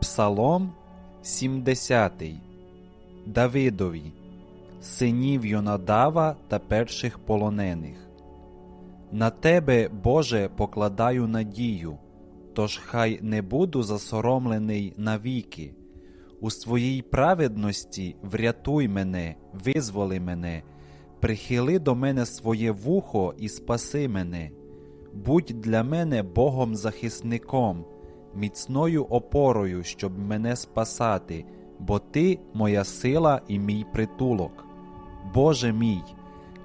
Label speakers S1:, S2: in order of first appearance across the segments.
S1: Псалом 70 Давидові, синів Йонадава та перших полонених. На тебе, Боже, покладаю надію, тож хай не буду засоромлений навіки. У своїй праведності врятуй мене, визволи мене, прихили до мене своє вухо і спаси мене. Будь для мене Богом захисником, міцною опорою, щоб мене спасати, бо Ти моя сила і мій притулок. Боже мій,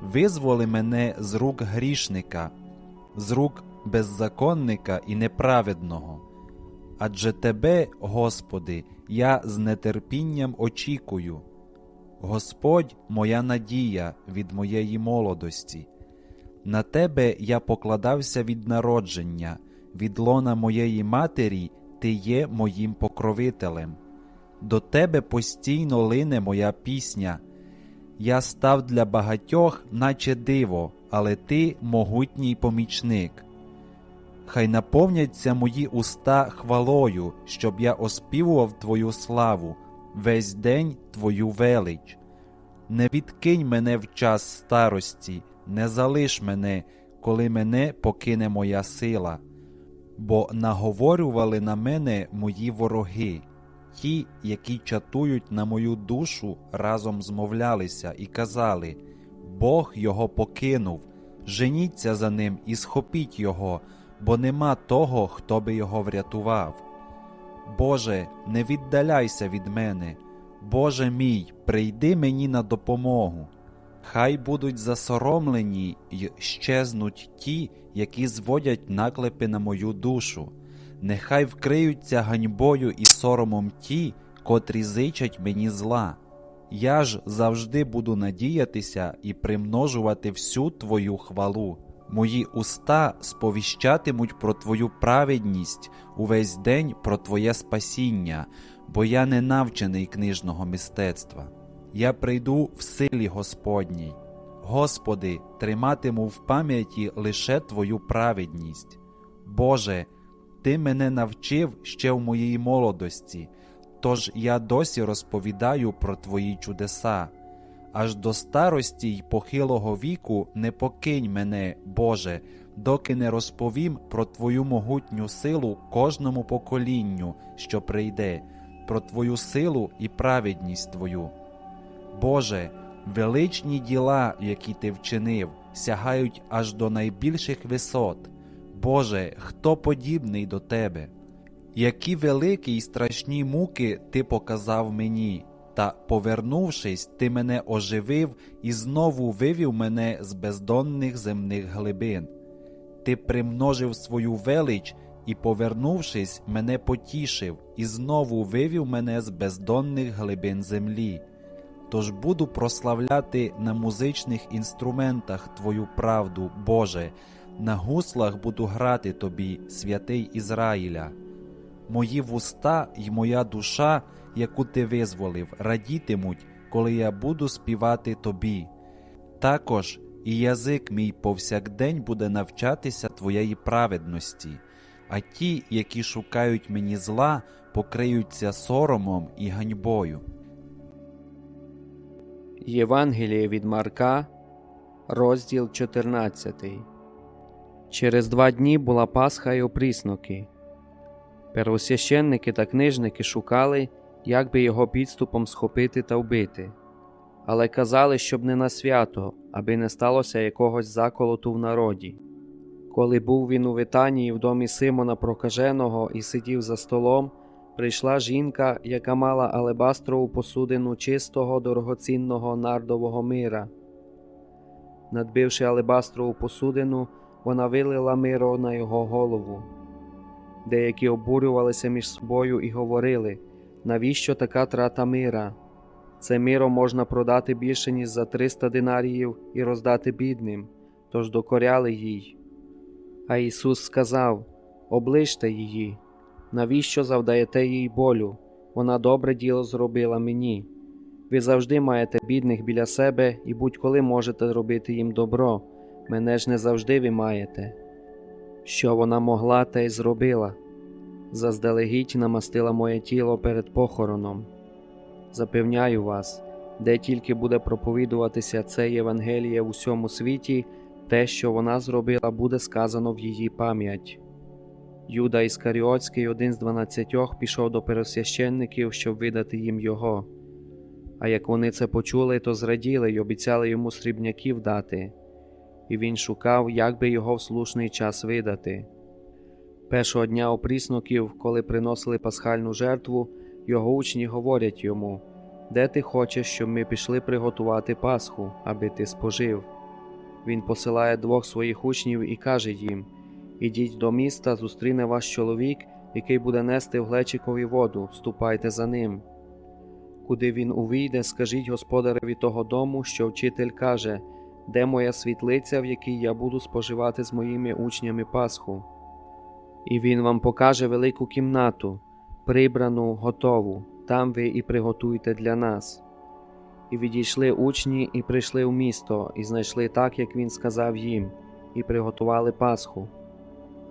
S1: визволи мене з рук грішника, з рук беззаконника і неправедного. Адже Тебе, Господи, я з нетерпінням очікую. Господь моя надія від моєї молодості. На Тебе я покладався від народження, від лона моєї матері Ти є моїм покровителем. До Тебе постійно лине моя пісня. Я став для багатьох, наче диво, але Ти могутній помічник. Хай наповняться мої уста хвалою, щоб я оспівував Твою славу, весь день Твою велич. Не відкинь мене в час старості, не залиш мене, коли мене покине моя сила, бо наговорювали на мене мої вороги, ті, які чатують на мою душу, разом змовлялися і казали Бог його покинув, женіться за ним і схопіть його, бо нема того, хто би його врятував. Боже, не віддаляйся від мене. Боже мій, прийди мені на допомогу. Хай будуть засоромлені й щезнуть ті, які зводять наклепи на мою душу. Нехай вкриються ганьбою і соромом ті, котрі зичать мені зла. Я ж завжди буду надіятися і примножувати всю Твою хвалу. Мої уста сповіщатимуть про Твою праведність увесь день про Твоє спасіння, бо я не навчений книжного мистецтва. Я прийду в силі Господній. Господи, триматиму в пам'яті лише Твою праведність. Боже, Ти мене навчив ще в моїй молодості, тож я досі розповідаю про Твої чудеса. Аж до старості й похилого віку не покинь мене, Боже, доки не розповім про Твою могутню силу кожному поколінню, що прийде, про Твою силу і праведність Твою. Боже, величні діла, які Ти вчинив, сягають аж до найбільших висот. Боже, хто подібний до Тебе? Які великі й страшні муки Ти показав мені, та, повернувшись, Ти мене оживив і знову вивів мене з бездонних земних глибин. Ти примножив свою велич і, повернувшись, мене потішив, і знову вивів мене з бездонних глибин землі. Тож буду прославляти на музичних інструментах Твою правду, Боже, на гуслах буду грати Тобі, святий Ізраїля. Мої вуста й моя душа, яку ти визволив, радітимуть, коли я буду співати Тобі. Також і язик мій повсякдень буде навчатися Твоєї праведності, а ті, які шукають мені зла, покриються соромом і ганьбою.
S2: Євангеліє від Марка, розділ 14. Через два дні була Пасха й опрісноки. Первосвященники та книжники шукали, як би його підступом схопити та вбити, але казали, щоб не на свято, аби не сталося якогось заколоту в народі. Коли був він у Витанії в домі Симона Прокаженого і сидів за столом, прийшла жінка, яка мала алебастрову посудину чистого дорогоцінного нардового мира. Надбивши алебастрову посудину, вона вилила миро на його голову. Деякі обурювалися між собою і говорили, навіщо така трата мира? Це миро можна продати більше, ніж за 300 динаріїв і роздати бідним, тож докоряли їй. А Ісус сказав: Оближте її, навіщо завдаєте їй болю? Вона добре діло зробила мені. Ви завжди маєте бідних біля себе і будь-коли можете робити їм добро, мене ж не завжди ви маєте. Що вона могла, те й зробила. заздалегідь намастила моє тіло перед похороном. Запевняю вас, де тільки буде проповідуватися це Євангеліє в усьому світі, те, що вона зробила, буде сказано в її пам'ять. Юда Іскаріотський, один з дванадцятьох, пішов до пересвященників, щоб видати їм його. А як вони це почули, то зраділи й обіцяли йому срібняків дати, і він шукав, як би його в слушний час видати. Першого дня опрісноків, коли приносили пасхальну жертву, його учні говорять йому Де ти хочеш, щоб ми пішли приготувати Пасху, аби ти спожив? Він посилає двох своїх учнів і каже їм Ідіть до міста, зустріне ваш чоловік, який буде нести в глечикові воду, ступайте за ним. Куди він увійде, скажіть господареві того дому, що вчитель каже, де моя світлиця, в якій я буду споживати з моїми учнями Пасху. І він вам покаже велику кімнату, прибрану, готову, там ви і приготуйте для нас. І відійшли учні, і прийшли в місто, і знайшли так, як він сказав їм, і приготували Пасху.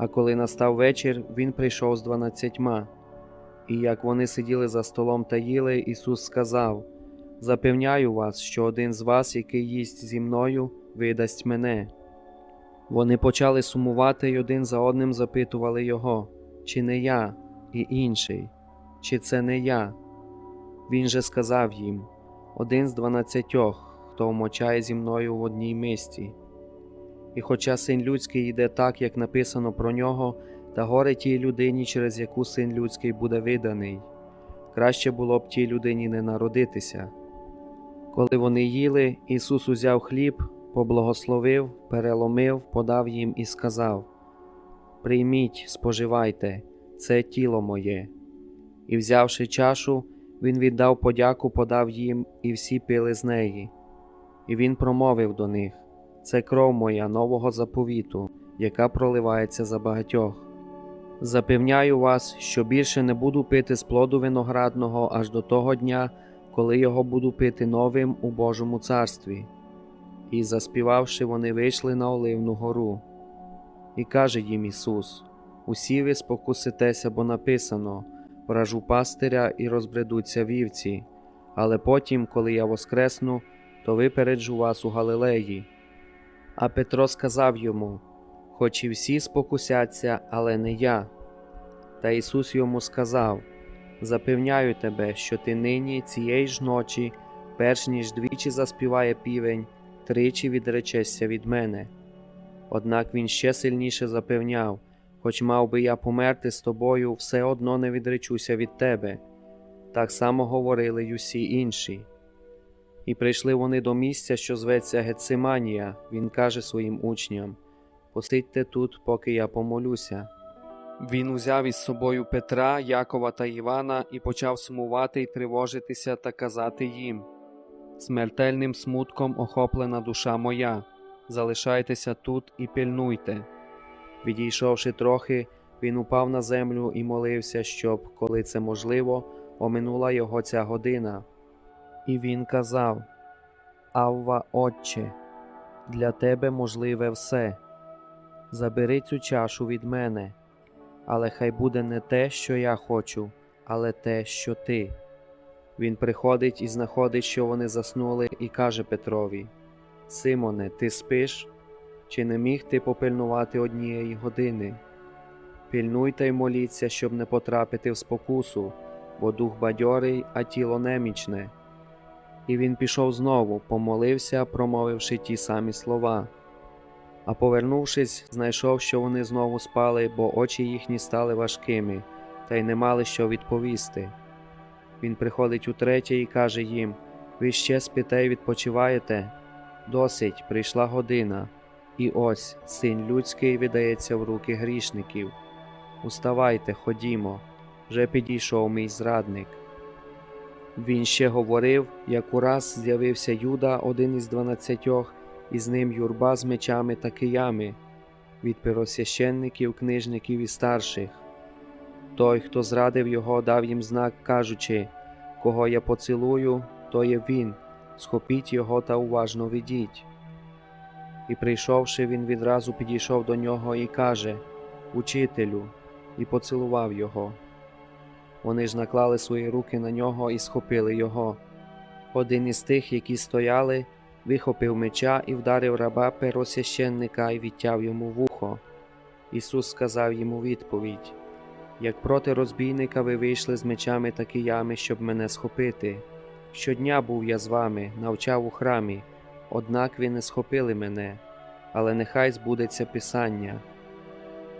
S2: А коли настав вечір, він прийшов з дванадцятьма. І як вони сиділи за столом та їли, Ісус сказав: Запевняю вас, що один з вас, який їсть зі мною, видасть мене. Вони почали сумувати й один за одним запитували його, чи не я, і інший, чи це не я. Він же сказав їм один з дванадцятьох, хто вмочає зі мною в одній мисці. І хоча син людський йде так, як написано про нього, та горе тій людині, через яку син людський буде виданий, краще було б тій людині не народитися. Коли вони їли, Ісус узяв хліб, поблагословив, переломив, подав їм і сказав: Прийміть, споживайте, це тіло моє. І, взявши чашу, він віддав подяку, подав їм, і всі пили з неї. І він промовив до них: Це кров моя нового заповіту, яка проливається за багатьох. Запевняю вас, що більше не буду пити з плоду виноградного аж до того дня, коли його буду пити новим у Божому царстві. І, заспівавши, вони вийшли на Оливну гору. І каже їм Ісус: Усі ви спокуситеся, бо написано: вражу пастиря і розбредуться вівці, але потім, коли я воскресну, то випереджу вас у Галилеї. А Петро сказав йому: Хоч і всі спокусяться, але не я. Та Ісус йому сказав: Запевняю тебе, що ти нині цієї ж ночі, перш ніж двічі заспіває півень, тричі відречешся від мене. Однак він ще сильніше запевняв, хоч мав би я померти з тобою, все одно не відречуся від тебе. Так само говорили й усі інші. І прийшли вони до місця, що зветься Гециманія, він каже своїм учням: Посидьте тут, поки я помолюся. Він узяв із собою Петра, Якова та Івана і почав сумувати й тривожитися та казати їм: Смертельним смутком охоплена душа моя, залишайтеся тут і пильнуйте. Відійшовши трохи, він упав на землю і молився, щоб, коли це можливо, оминула його ця година. І він казав: Авва, Отче, для тебе можливе все. Забери цю чашу від мене, але хай буде не те, що я хочу, але те, що ти. Він приходить і знаходить, що вони заснули, і каже Петрові: Симоне, ти спиш? Чи не міг ти попильнувати однієї години? Пильнуйте й моліться, щоб не потрапити в спокусу, бо дух бадьорий, а тіло немічне. І він пішов знову, помолився, промовивши ті самі слова. А повернувшись, знайшов, що вони знову спали, бо очі їхні стали важкими, та й не мали що відповісти. Він приходить утретє і каже їм: Ви ще спите й відпочиваєте? Досить, прийшла година, і ось син людський видається в руки грішників. Уставайте, ходімо, вже підійшов мій зрадник. Він ще говорив, як ураз з'явився Юда, один із дванадцятьох, і з ним юрба з мечами та киями, від первосвященників, книжників і старших. Той, хто зрадив його, дав їм знак, кажучи, кого я поцілую, то є він, схопіть його та уважно ведіть. І прийшовши, він відразу підійшов до нього і каже Учителю, і поцілував його. Вони ж наклали свої руки на нього і схопили його. Один із тих, які стояли, вихопив меча і вдарив раба первосвященника і відтяв йому вухо. Ісус сказав йому відповідь: Як проти розбійника ви вийшли з мечами та киями, щоб мене схопити. Щодня був я з вами, навчав у храмі, однак ви не схопили мене, але нехай збудеться Писання.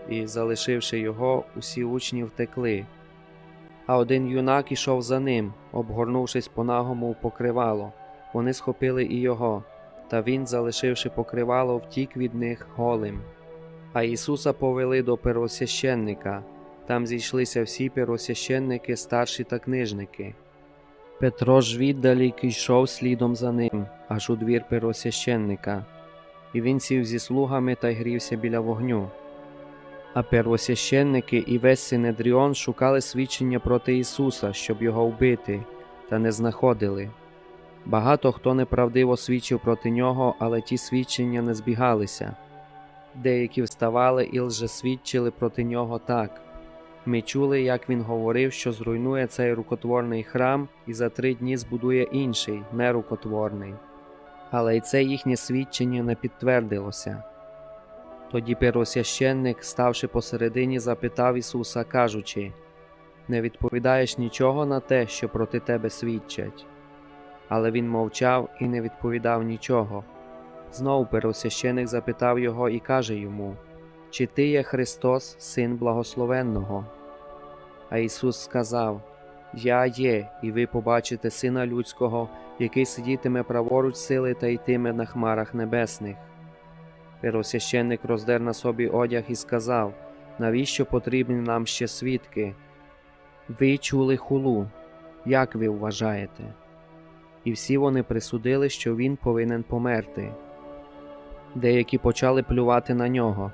S2: І, залишивши його, усі учні втекли. А один юнак ішов за ним, обгорнувшись по-нагому в покривало. Вони схопили і його, та він, залишивши покривало, втік від них голим. А Ісуса повели до первосвященника. Там зійшлися всі первосвященники, старші та книжники. Петро ж віддалік йшов слідом за ним, аж у двір первосвященника, і він сів зі слугами та й грівся біля вогню. А первосвященники і весь Синедріон шукали свідчення проти Ісуса, щоб його вбити, та не знаходили. Багато хто неправдиво свідчив проти нього, але ті свідчення не збігалися. Деякі вставали і лжесвідчили проти нього так. Ми чули, як він говорив, що зруйнує цей рукотворний храм і за три дні збудує інший, нерукотворний. Але й це їхнє свідчення не підтвердилося. Тоді первосвященник, ставши посередині, запитав Ісуса, кажучи: Не відповідаєш нічого на те, що проти тебе свідчать. Але він мовчав і не відповідав нічого. Знову первосвященик запитав його і каже йому: Чи ти є Христос, Син Благословенного? А Ісус сказав: Я є, і ви побачите Сина Людського, який сидітиме праворуч сили та йтиме на хмарах небесних. Первосвященник роздер на собі одяг і сказав: Навіщо потрібні нам ще свідки? Ви чули хулу, як ви вважаєте? І всі вони присудили, що він повинен померти. Деякі почали плювати на нього,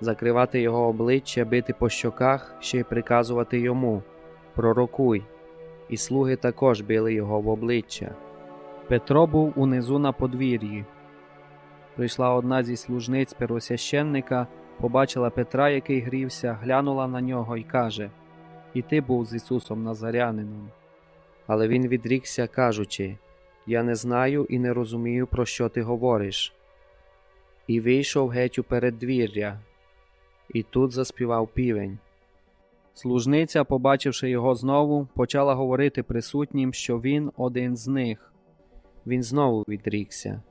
S2: закривати його обличчя, бити по щоках, ще й приказувати йому Пророкуй. І слуги також били його в обличчя. Петро був унизу на подвір'ї. Прийшла одна зі служниць первосвященника, побачила Петра, який грівся, глянула на нього і каже: І ти був з Ісусом Назарянином. Але він відрікся, кажучи: Я не знаю і не розумію, про що ти говориш. І вийшов геть у переддвір'я, і тут заспівав півень. Служниця, побачивши його знову, почала говорити присутнім, що він один з них. Він знову відрікся.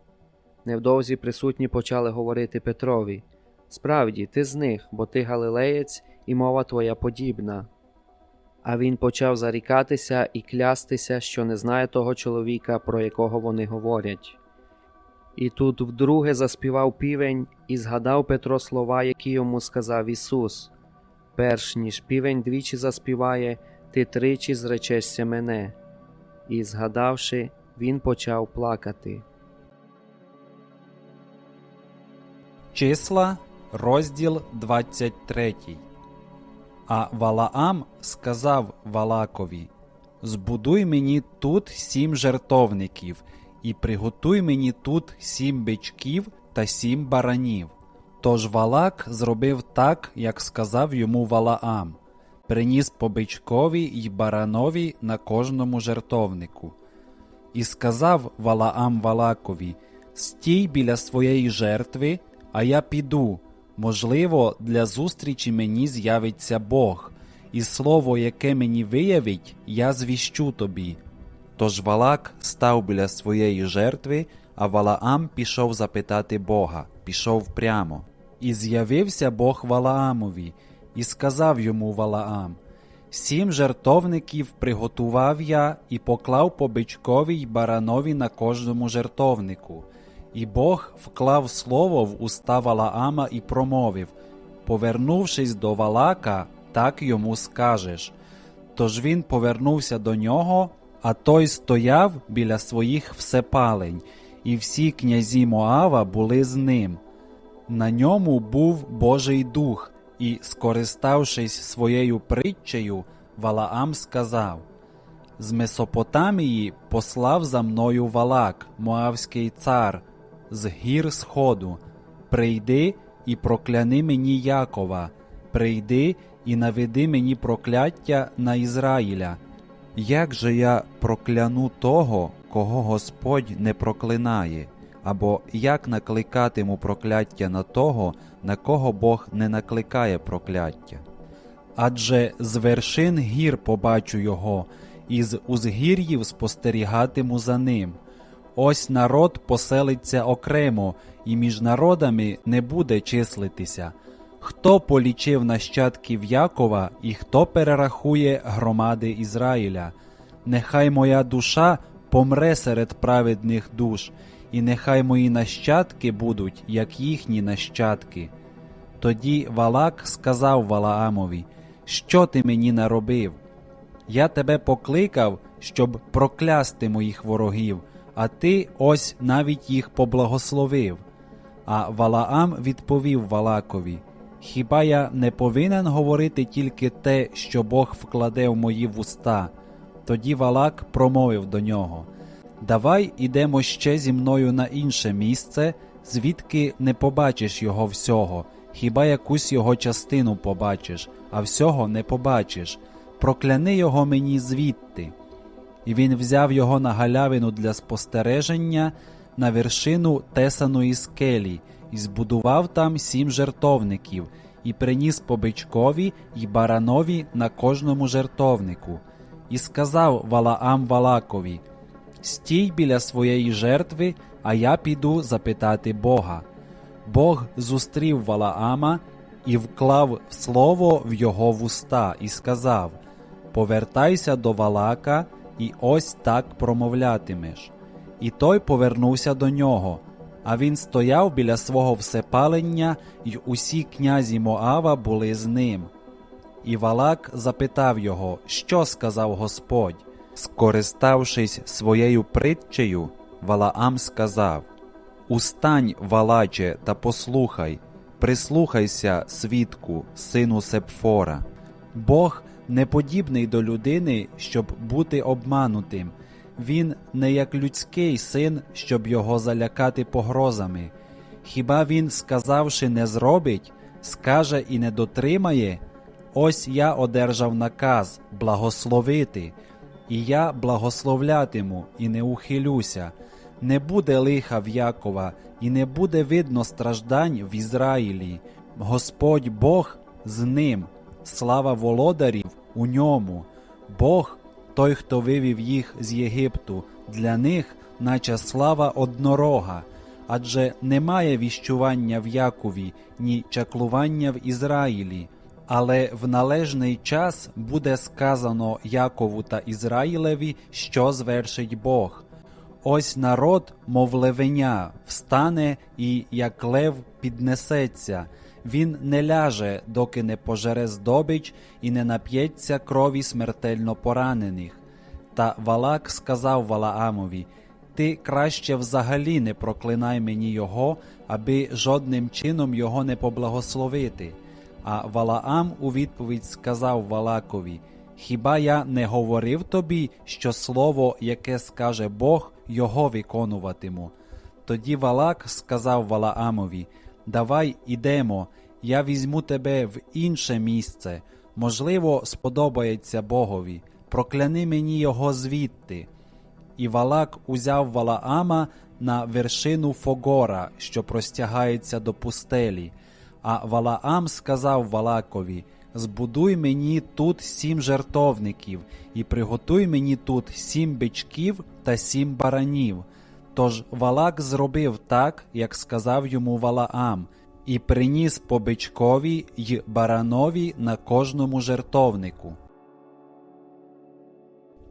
S2: Невдовзі присутні почали говорити Петрові Справді, ти з них, бо ти галилеєць, і мова твоя подібна. А він почав зарікатися і клястися, що не знає того чоловіка, про якого вони говорять. І тут вдруге заспівав півень і згадав Петро слова, які йому сказав Ісус. Перш ніж півень двічі заспіває, ти тричі зречешся мене. І, згадавши, він почав плакати.
S1: Числа, розділ 23. А Валаам сказав Валакові: Збудуй мені тут сім жертовників, і приготуй мені тут сім бичків та сім баранів. Тож Валак зробив так, як сказав йому Валаам, приніс по бичкові й баранові на кожному жертовнику. І сказав Валаам Валакові: Стій біля своєї жертви, а я піду. Можливо, для зустрічі мені з'явиться Бог, і слово, яке мені виявить, я звіщу тобі. Тож Валак став біля своєї жертви, а Валаам пішов запитати Бога, пішов прямо. І з'явився Бог Валаамові, і сказав йому Валаам: Сім жертовників приготував я і поклав по бичкові й баранові на кожному жертовнику. І Бог вклав слово в уста Валаама і промовив Повернувшись до Валака, так йому скажеш. Тож він повернувся до нього, а той стояв біля своїх всепалень, і всі князі Моава були з ним. На ньому був Божий дух, і, скориставшись своєю притчею, Валаам сказав З Месопотамії послав за мною Валак, Моавський цар, з гір сходу. Прийди і прокляни мені Якова, прийди і наведи мені прокляття на Ізраїля. Як же я прокляну того, кого Господь не проклинає, або як накликатиму прокляття на того, на кого Бог не накликає прокляття? Адже з вершин гір побачу його, і з узгір'їв спостерігатиму за ним. Ось народ поселиться окремо, і між народами не буде числитися. Хто полічив нащадків Якова і хто перерахує громади Ізраїля? Нехай моя душа помре серед праведних душ, і нехай мої нащадки будуть, як їхні нащадки. Тоді Валак сказав Валаамові, Що ти мені наробив? Я тебе покликав, щоб проклясти моїх ворогів, а ти ось навіть їх поблагословив. А Валаам відповів Валакові: Хіба я не повинен говорити тільки те, що Бог вкладе в мої вуста? Тоді Валак промовив до нього: Давай ідемо ще зі мною на інше місце, звідки не побачиш його всього, хіба якусь його частину побачиш, а всього не побачиш. Прокляни його мені звідти. І він взяв його на галявину для спостереження на вершину тесаної скелі, і збудував там сім жертовників, і приніс по бичкові й баранові на кожному жертовнику. І сказав Валаам Валакові: Стій біля своєї жертви, а я піду запитати Бога. Бог зустрів Валаама і вклав слово в його вуста, і сказав: Повертайся до Валака, і ось так промовлятимеш. І той повернувся до нього. А він стояв біля свого всепалення, й усі князі Моава були з ним. І Валак запитав його, що сказав Господь. Скориставшись своєю притчею, Валаам сказав: Устань, Валаче, та послухай, прислухайся, свідку, сину Сепфора. Бог не подібний до людини, щоб бути обманутим. Він не як людський син, щоб його залякати погрозами. Хіба він, сказавши, не зробить, скаже і не дотримає? Ось я одержав наказ благословити, і я благословлятиму і не ухилюся. Не буде лиха в Якова, і не буде видно страждань в Ізраїлі. Господь Бог з ним, слава володарів у ньому. Бог той, хто вивів їх з Єгипту, для них, наче слава однорога, адже немає віщування в Якові, ні чаклування в Ізраїлі. Але в належний час буде сказано Якову та Ізраїлеві, що звершить Бог. Ось народ, мов левеня, встане і, як лев, піднесеться. Він не ляже, доки не пожере здобич і не нап'ється крові смертельно поранених. Та Валак сказав Валаамові: Ти краще взагалі не проклинай мені його, аби жодним чином його не поблагословити. А Валаам у відповідь сказав Валакові: Хіба я не говорив тобі, що слово, яке скаже Бог, його виконуватиму? Тоді Валак сказав Валаамові: Давай ідемо, я візьму тебе в інше місце. Можливо, сподобається Богові. Прокляни мені його звідти. І Валак узяв Валаама на вершину Фогора, що простягається до пустелі. А Валаам сказав Валакові: Збудуй мені тут сім жертовників, і приготуй мені тут сім бичків та сім баранів. Тож Валак зробив так, як сказав йому Валаам, і приніс по бичкові й баранові на кожному жертовнику.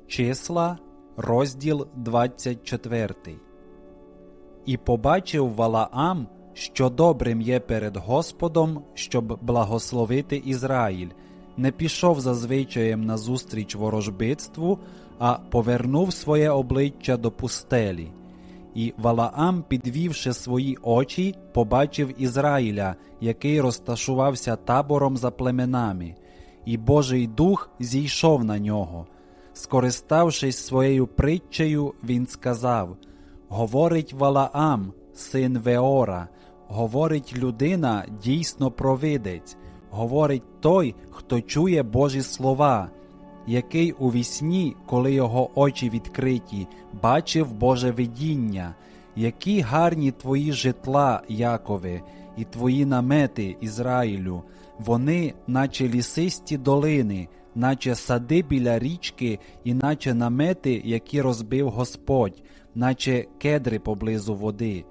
S1: Числа, розділ 24. І побачив Валаам, що добрим є перед Господом, щоб благословити Ізраїль, не пішов за звичаєм назустріч ворожбитству, а повернув своє обличчя до пустелі. І Валаам, підвівши свої очі, побачив Ізраїля, який розташувався табором за племенами, і Божий дух зійшов на нього. Скориставшись своєю притчею, він сказав: Говорить Валаам, син Веора, говорить людина, дійсно провидець, говорить той, хто чує Божі слова, який у вісні, коли його очі відкриті, бачив Боже видіння, які гарні твої житла, Якове, і твої намети, Ізраїлю, вони, наче лісисті долини, наче сади біля річки, і наче намети, які розбив Господь, наче кедри поблизу води.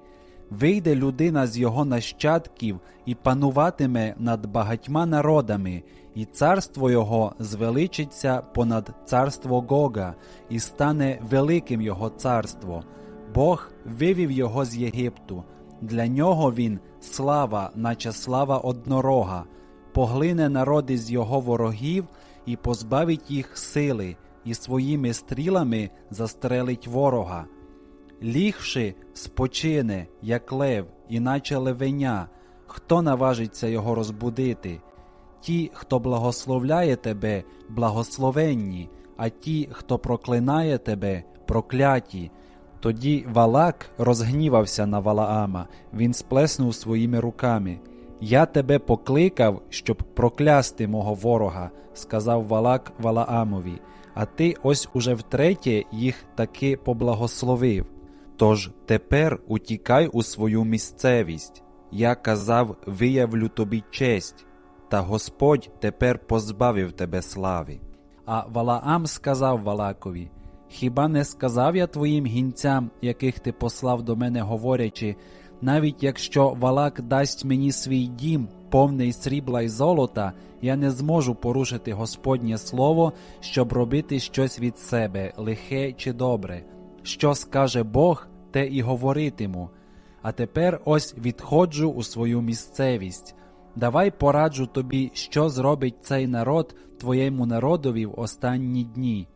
S1: Вийде людина з його нащадків і пануватиме над багатьма народами, і царство його звеличиться понад царство Гога, і стане великим його царство. Бог вивів його з Єгипту. Для нього він слава, наче слава однорога, поглине народи з його ворогів і позбавить їх сили, і своїми стрілами застрелить ворога. Лігши, спочине, як лев, іначе левеня, хто наважиться його розбудити? Ті, хто благословляє тебе, благословенні, а ті, хто проклинає тебе, прокляті. Тоді Валак розгнівався на Валаама, він сплеснув своїми руками. Я тебе покликав, щоб проклясти мого ворога, сказав Валак Валаамові, а ти ось уже втретє їх таки поблагословив. Тож тепер утікай у свою місцевість. Я казав, виявлю тобі честь, та Господь тепер позбавив тебе слави. А Валаам сказав Валакові: Хіба не сказав я твоїм гінцям, яких ти послав до мене, говорячи, навіть якщо Валак дасть мені свій дім, повний срібла й золота, я не зможу порушити Господнє слово, щоб робити щось від себе, лихе чи добре. Що скаже Бог, те і говоритиму. А тепер ось відходжу у свою місцевість. Давай пораджу тобі, що зробить цей народ твоєму народові в останні дні.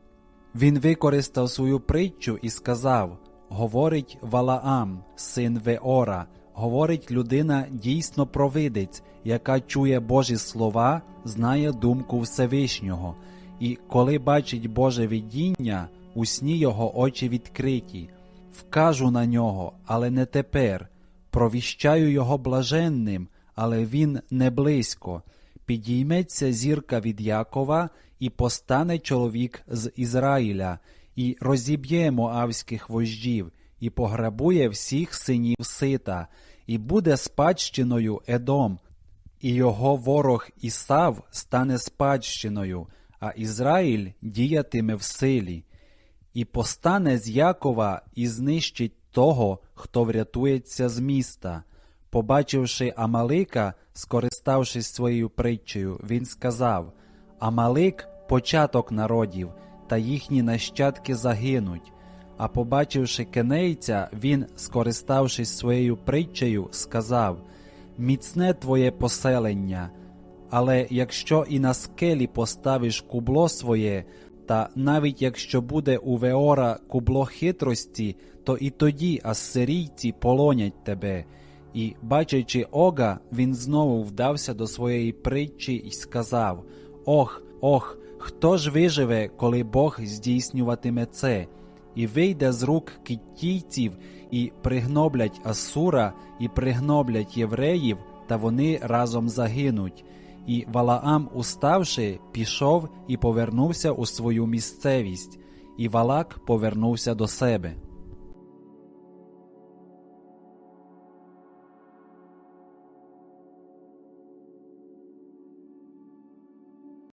S1: Він використав свою притчу і сказав: Говорить Валаам, син Веора, говорить людина дійсно провидець, яка чує Божі слова, знає думку Всевишнього, і коли бачить Боже видіння, у сні його очі відкриті. Вкажу на нього, але не тепер. Провіщаю його блаженним, але він не близько. Підійметься зірка від Якова, і постане чоловік з Ізраїля, і розіб'є моавських вождів, і пограбує всіх синів сита, і буде спадщиною Едом, і його ворог Ісав стане спадщиною, а Ізраїль діятиме в силі. І постане з Якова і знищить того, хто врятується з міста. Побачивши Амалика, скориставшись своєю притчею, він сказав Амалик початок народів, та їхні нащадки загинуть. А побачивши кенейця, він, скориставшись своєю притчею, сказав Міцне твоє поселення, але якщо і на скелі поставиш кубло своє, та навіть якщо буде у Веора кубло хитрості, то і тоді ассирійці полонять тебе. І, бачачи Ога, він знову вдався до своєї притчі і сказав: Ох, ох, хто ж виживе, коли Бог здійснюватиме це, і вийде з рук киттійців, і пригноблять Асура, і пригноблять євреїв, та вони разом загинуть. І Валаам, уставши, пішов і повернувся у свою місцевість, і Валак повернувся до себе.